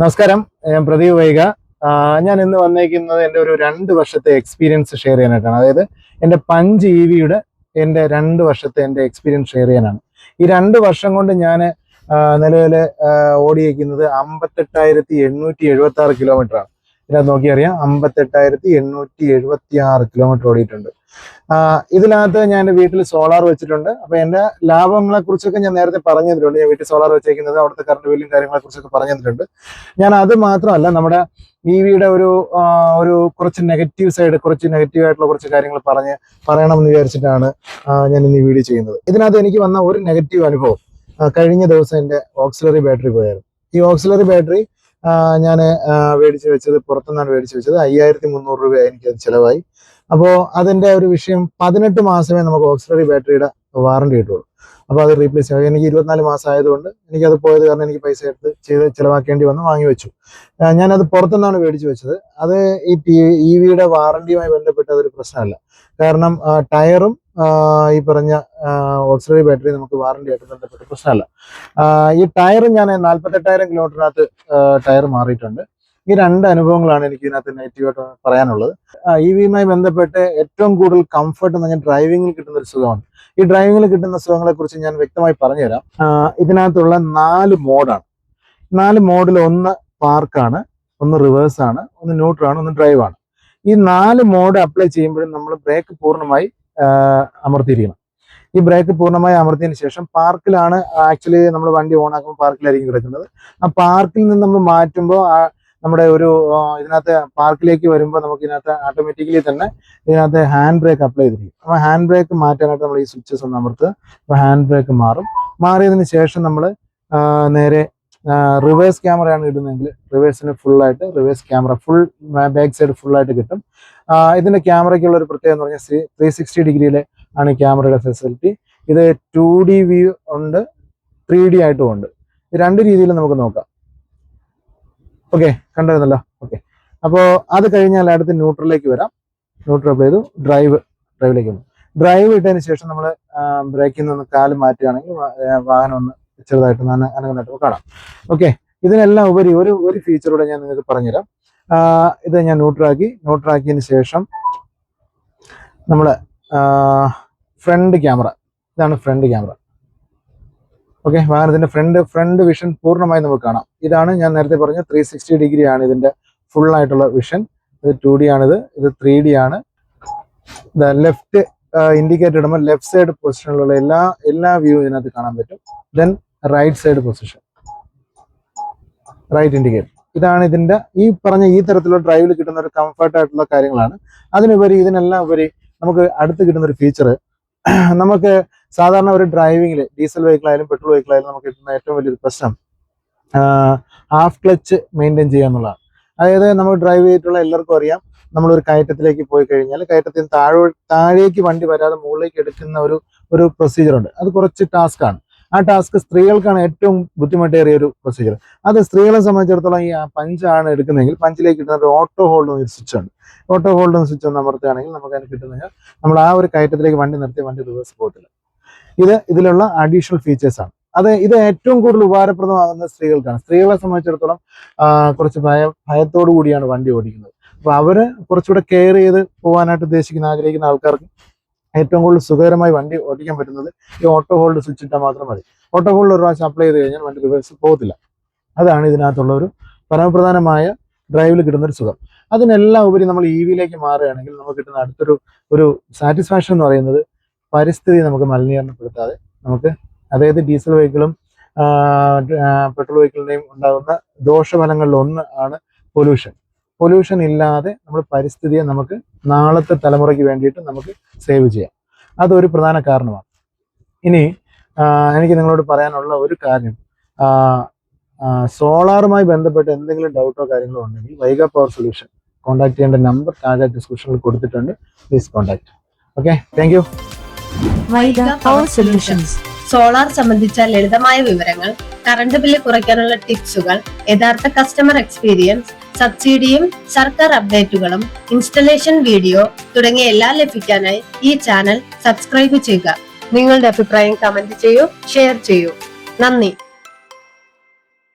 നമസ്കാരം. ഞാൻ പ്രദീപ് വൈക ഞാൻ ഇന്ന് വന്നേക്കുന്നത് എന്റെ ഒരു രണ്ട് വർഷത്തെ എക്സ്പീരിയൻസ് ഷെയർ ചെയ്യാനായിട്ടാണ്. അതായത് എന്റെ പഞ്ച് ഇ വിയുടെ എന്റെ രണ്ട് വർഷത്തെ എന്റെ എക്സ്പീരിയൻസ് ഷെയർ ചെയ്യാനാണ്. ഈ രണ്ട് വർഷം കൊണ്ട് ഞാൻ നിലവിൽ ഓടിയേക്കുന്നത് അമ്പത്തെട്ടായിരത്തി എണ്ണൂറ്റി എഴുപത്തി ആറ് കിലോമീറ്റർ ഇതിനകത്ത് നോക്കിയറിയാം. അമ്പത്തെട്ടായിരത്തി എണ്ണൂറ്റി എഴുപത്തി ആറ് കിലോമീറ്റർ ഓടിയിട്ടുണ്ട് ഇതിനകത്ത് ഞാൻ എന്റെ വീട്ടിൽ സോളാർ വെച്ചിട്ടുണ്ട്. അപ്പൊ എന്റെ ലാഭങ്ങളെ കുറിച്ചൊക്കെ ഞാൻ നേരത്തെ പറഞ്ഞു തന്നിട്ടുണ്ട് ഞാൻ വീട്ടിൽ സോളാർ വെച്ചേക്കുന്നത് അവിടുത്തെ കറണ്ട് ബില്ലും കാര്യങ്ങളെ കുറിച്ചൊക്കെ പറഞ്ഞു തന്നിട്ടുണ്ട് ഞാൻ അത് മാത്രമല്ല നമ്മുടെ ഇ വിയുടെ ഒരു ഒരു കുറച്ച് നെഗറ്റീവ് സൈഡ് കുറച്ച് നെഗറ്റീവ് ആയിട്ടുള്ള കുറച്ച് കാര്യങ്ങൾ പറഞ്ഞ് പറയണമെന്ന് വിചാരിച്ചിട്ടാണ് ഞാൻ ഇന്ന് ഈ വീഡിയോ ചെയ്യുന്നത്. ഇതിനകത്ത് എനിക്ക് വന്ന ഒരു നെഗറ്റീവ് അനുഭവം കഴിഞ്ഞ ദിവസം എന്റെ ഓക്സിലറി ബാറ്ററി പോയായിരുന്നു. ഈ ഓക്സിലറി ബാറ്ററി ഞാൻ മേടിച്ച് വെച്ചത് പുറത്തുനിന്നാണ് മേടിച്ച് വെച്ചത്. അയ്യായിരത്തി മുന്നൂറ് രൂപ അത് ചിലവായി. അപ്പോൾ അതിന്റെ ഒരു വിഷയം പതിനെട്ട് മാസമേ നമുക്ക് ഓക്സിലറി ബാറ്ററിയുടെ വാറണ്ടി കിട്ടുള്ളൂ. അപ്പോൾ അത് റീപ്ലേസ് ചെയ്യാം. എനിക്ക് ഇരുപത്തിനാല് മാസം ആയതുകൊണ്ട് എനിക്കത് പോയത് കാരണം എനിക്ക് പൈസ എടുത്ത് ചെയ്ത് ചിലവാക്കേണ്ടി വന്ന് വാങ്ങി വെച്ചു. ഞാനത് പുറത്തുനിന്നാണ് മേടിച്ചു വെച്ചത്. അത് ഈ ടി ഇ വിയുടെ വാറണ്ടിയുമായി ബന്ധപ്പെട്ട ഒരു പ്രശ്നമല്ല. കാരണം ടയറും ഈ പറഞ്ഞ ഓക്സിലറി ബാറ്ററി നമുക്ക് വാറണ്ടി ആയിട്ട് ബന്ധപ്പെട്ട് പ്രശ്നമല്ല. ഈ ടയർ ഞാൻ നാൽപ്പത്തെട്ടായിരം കിലോമീറ്ററിനകത്ത് ടയർ മാറിയിട്ടുണ്ട്. ഈ രണ്ട് അനുഭവങ്ങളാണ് എനിക്ക് ഇതിനകത്ത് നെഗറ്റീവായിട്ട് പറയാനുള്ളത്. ഇ വിയുമായി ബന്ധപ്പെട്ട് ഏറ്റവും കൂടുതൽ കംഫർട്ട് എന്ന് പറഞ്ഞാൽ ഡ്രൈവിംഗിൽ കിട്ടുന്ന ഒരു സുഖമാണ്. ഈ ഡ്രൈവിംഗിൽ കിട്ടുന്ന സുഖങ്ങളെ കുറിച്ച് ഞാൻ വ്യക്തമായി പറഞ്ഞുതരാം. ഇതിനകത്തുള്ള നാല് മോഡാണ് നാല് മോഡിൽ ഒന്ന് പാർക്കാണ് ഒന്ന് റിവേഴ്സാണ് ഒന്ന് ന്യൂട്രൽ ആണ് ഒന്ന് ഡ്രൈവാണ് ഈ നാല് മോഡ് അപ്ലൈ ചെയ്യുമ്പോഴും നമ്മൾ ബ്രേക്ക് പൂർണമായി അമർത്തിയിരിക്കണം ഈ ബ്രേക്ക് പൂർണമായി അമർത്തിയതിനു ശേഷം പാർക്കിലാണ് ആക്ച്വലി നമ്മൾ വണ്ടി ഓൺ ആക്കുമ്പോൾ പാർക്കിലായിരിക്കും കിടക്കുന്നത്. ആ പാർക്കിൽ നിന്ന് നമ്മൾ മാറ്റുമ്പോൾ നമ്മുടെ ഒരു ഇതിനകത്ത് പാർക്കിലേക്ക് വരുമ്പോൾ നമുക്ക് ഇതിനകത്ത് ഓട്ടോമാറ്റിക്കലി തന്നെ ഇതിനകത്ത് ഹാൻഡ് ബ്രേക്ക് അപ്ലൈ ചെയ്തിരിക്കും. അപ്പോൾ ഹാൻഡ് ബ്രേക്ക് മാറ്റാനായിട്ട് നമ്മൾ ഈ സ്വിച്ചസ് ഒന്ന് അമർത്തുക. അപ്പോൾ ഹാൻഡ് ബ്രേക്ക് മാറും. മാറിയതിന് ശേഷം നമ്മൾ നേരെ റിവേഴ്സ് ക്യാമറയാണ് ഇടുന്നതെങ്കിൽ റിവേഴ്സിന് ഫുള്ളായിട്ട് reverse camera full back side ഫുള്ളായിട്ട് കിട്ടും. ഇതിന്റെ ക്യാമറയ്ക്കുള്ള ഒരു പ്രത്യേകത എന്ന് പറഞ്ഞാൽ ത്രീ സിക്സ്റ്റി ഡിഗ്രിയിലെ ആണ് ക്യാമറയുടെ ഫെസിലിറ്റി ഇത് ടു ഡി വ്യൂ ഉണ്ട് ത്രീ ഡി ആയിട്ടും ഉണ്ട്. രണ്ട് രീതിയിൽ നമുക്ക് നോക്കാം. ഓക്കെ കണ്ടായിരുന്നല്ലോ ഓക്കെ അപ്പോൾ അത് കഴിഞ്ഞാൽ അടുത്ത് ന്യൂട്രലിലേക്ക് വരാം. ന്യൂട്രൽ ചെയ്തു ഡ്രൈവ് ഡ്രൈവിലേക്ക് വന്നു. ഡ്രൈവ് ഇട്ടതിന് ശേഷം നമ്മൾ ബ്രേക്കിൽ നിന്ന് കാൽ മാറ്റുകയാണെങ്കിൽ വാഹനം ഒന്ന് ചെറുതായിട്ട് അനങ്ങുന്നതായിട്ട് കാണാം. ഓക്കെ ഇതിനെല്ലാം ഉപരി ഒരു ഒരു ഫീച്ചറൂടെ ഞാൻ നിങ്ങൾക്ക് പറഞ്ഞുതരാം. ഇത് ഞാൻ ന്യൂട്രാക്കി ന്യൂട്രാക്കിയതിന് ശേഷം നമ്മൾ ഫ്രണ്ട് ക്യാമറ ഇതാണ് ഫ്രണ്ട് ക്യാമറ ഓക്കെ വാഹനത്തിന്റെ ഫ്രണ്ട് ഫ്രണ്ട് വിഷൻ പൂർണമായി നമുക്ക് കാണാം. ഇതാണ് ഞാൻ നേരത്തെ പറഞ്ഞ ത്രീ സിക്സ്റ്റി ഡിഗ്രി ആണ് ഇതിന്റെ ഫുൾ ആയിട്ടുള്ള വിഷൻ ഇത് ടു ഡി ആണിത്. ഇത് ത്രീ ഡി ആണ്. ലെഫ്റ്റ് ഇൻഡിക്കേറ്റർ ഇടുമ്പോൾ ലെഫ്റ്റ് സൈഡ് പൊസിഷനിലുള്ള എല്ലാ എല്ലാ വ്യൂ ഇതിനകത്ത് കാണാൻ പറ്റും. Then right side position right indicator ഇതാണ് ഇതിന്റെ ഈ പറഞ്ഞ ഈ തരത്തിലുള്ള ഡ്രൈവിൽ കിട്ടുന്ന ഒരു കംഫർട്ട് ആയിട്ടുള്ള കാര്യങ്ങളാണ്. അതിനുപരി ഇതിനെല്ലാം ഉപരി നമുക്ക് അടുത്ത് കിട്ടുന്ന ഒരു ഫീച്ചർ നമുക്ക് സാധാരണ ഒരു ഡ്രൈവിംഗിൽ ഡീസൽ വെഹിക്കിൾ ആയാലും പെട്രോൾ വെഹിക്കിൾ ആയാലും നമുക്ക് കിട്ടുന്ന ഏറ്റവും വലിയൊരു പ്രശ്നം ഹാഫ് ക്ലച്ച് മെയിന്റെയിൻ ചെയ്യുക എന്നുള്ളതാണ്. അതായത് നമ്മൾ ഡ്രൈവ് ചെയ്തിട്ടുള്ള എല്ലാവർക്കും അറിയാം നമ്മളൊരു കയറ്റത്തിലേക്ക് പോയി കഴിഞ്ഞാൽ കയറ്റത്തിൽ താഴെ താഴേക്ക് വണ്ടി വരാതെ മുകളിലേക്ക് എടുക്കുന്ന ഒരു ഒരു പ്രൊസീജിയർ ഉണ്ട്. അത് കുറച്ച് ടാസ്ക് ആണ്. ആ ടാസ്ക് സ്ത്രീകൾക്കാണ് ഏറ്റവും ബുദ്ധിമുട്ടേറിയ ഒരു പ്രൊസീജിയർ അത് സ്ത്രീകളെ സംബന്ധിച്ചിടത്തോളം ഈ പഞ്ചാണ് എടുക്കുന്നതെങ്കിൽ പഞ്ചിലേക്ക് കിട്ടുന്ന ഒരു ഓട്ടോ ഹോൾഡ് ഒരു സ്വിച്ച് ഉണ്ട്. ഓട്ടോ ഹോൾഡ് സ്വിച്ച് ഒന്ന് അമർത്തുകയാണെങ്കിൽ നമുക്ക് അതിന് കിട്ടുന്നത് നമ്മൾ ആ ഒരു കയറ്റത്തിലേക്ക് വണ്ടി നിർത്തി വണ്ടി റിവേഴ്സ് പോകത്തില്ല ഇത് ഇതിലുള്ള അഡീഷണൽ ഫീച്ചേഴ്സ് ആണ്. അത് ഇത് ഏറ്റവും കൂടുതൽ ഉപകാരപ്രദമാകുന്ന സ്ത്രീകൾക്കാണ്. സ്ത്രീകളെ സംബന്ധിച്ചിടത്തോളം കുറച്ച് ഭയ ഭയത്തോടു കൂടിയാണ് വണ്ടി ഓടിക്കുന്നത്. അപ്പൊ അവർ കുറച്ചുകൂടെ കെയർ ചെയ്ത് പോകാനായിട്ട് ഉദ്ദേശിക്കുന്ന ആഗ്രഹിക്കുന്ന ആൾക്കാർക്ക് ഏറ്റവും കൂടുതൽ സുഖകരമായി വണ്ടി ഓടിക്കാൻ പറ്റുന്നത് ഈ ഓട്ടോ ഹോൾഡ് സ്വിച്ച് ഇട്ടാൽ മാത്രം മതി. ഓട്ടോ ഹോൾഡ് ഒരു പ്രാവശ്യം അപ്ലൈ ചെയ്ത് കഴിഞ്ഞാൽ വണ്ടി റിവേഴ്സ് പോകത്തില്ല. അതാണ് ഇതിനകത്തുള്ള ഒരു പരമപ്രധാനമായ ഡ്രൈവിൽ കിട്ടുന്ന ഒരു സുഖം. അതിനെല്ലാം ഉപരി നമ്മൾ ഇ വിയിലേക്ക് മാറുകയാണെങ്കിൽ നമുക്ക് കിട്ടുന്ന അടുത്തൊരു ഒരു സാറ്റിസ്ഫാക്ഷൻ എന്ന് പറയുന്നത് പരിസ്ഥിതി നമുക്ക് മലിനീകരണപ്പെടുത്താതെ നമുക്ക് അതായത് ഡീസൽ വെഹിക്കിളും പെട്രോൾ വെഹിക്കിളിന്റെയും ഉണ്ടാകുന്ന ദോഷഫലങ്ങളിൽ ഒന്ന് ആണ് പൊല്യൂഷൻ പൊല്യൂഷൻ ഇല്ലാതെ നമ്മൾ പരിസ്ഥിതിയെ നമുക്ക് നാളത്തെ തലമുറയ്ക്ക് വേണ്ടിയിട്ട് നമുക്ക് സേവ് ചെയ്യാം. അതൊരു പ്രധാന കാരണമാണ്. ഇനി എനിക്ക് നിങ്ങളോട് പറയാനുള്ള ഒരു കാര്യം. സോളാറുമായി ബന്ധപ്പെട്ട് എന്തെങ്കിലും ഡൗട്ടോ കാര്യങ്ങളോ ഉണ്ടെങ്കിൽ വൈഗ പവർ സൊല്യൂഷൻ കോൺടാക്ട് ചെയ്യേണ്ട നമ്പർ താഴെ ഡിസ്ക്രിപ്ഷനിൽ കൊടുത്തിട്ടുണ്ട്. Please contact okay thank you Vaiga power solutions solar സംബന്ധിച്ച ലളിതമായ വിവരങ്ങൾ കറണ്ട് ബില്ല് കുറയ്ക്കാനുള്ള ടിപ്സുകൾ യഥാർത്ഥ കസ്റ്റമർ എക്സ്പീരിയൻസ് സബ്സിഡിയും സർക്കാർ അപ്ഡേറ്റുകളും ഇൻസ്റ്റലേഷൻ വീഡിയോ തുടങ്ങിയ എല്ലാം ലഭിക്കാനായി ഈ ചാനൽ സബ്സ്ക്രൈബ് ചെയ്യുക. നിങ്ങളുടെ അഭിപ്രായം കമന്റ് ചെയ്യൂ ഷെയർ ചെയ്യൂ. നന്ദി.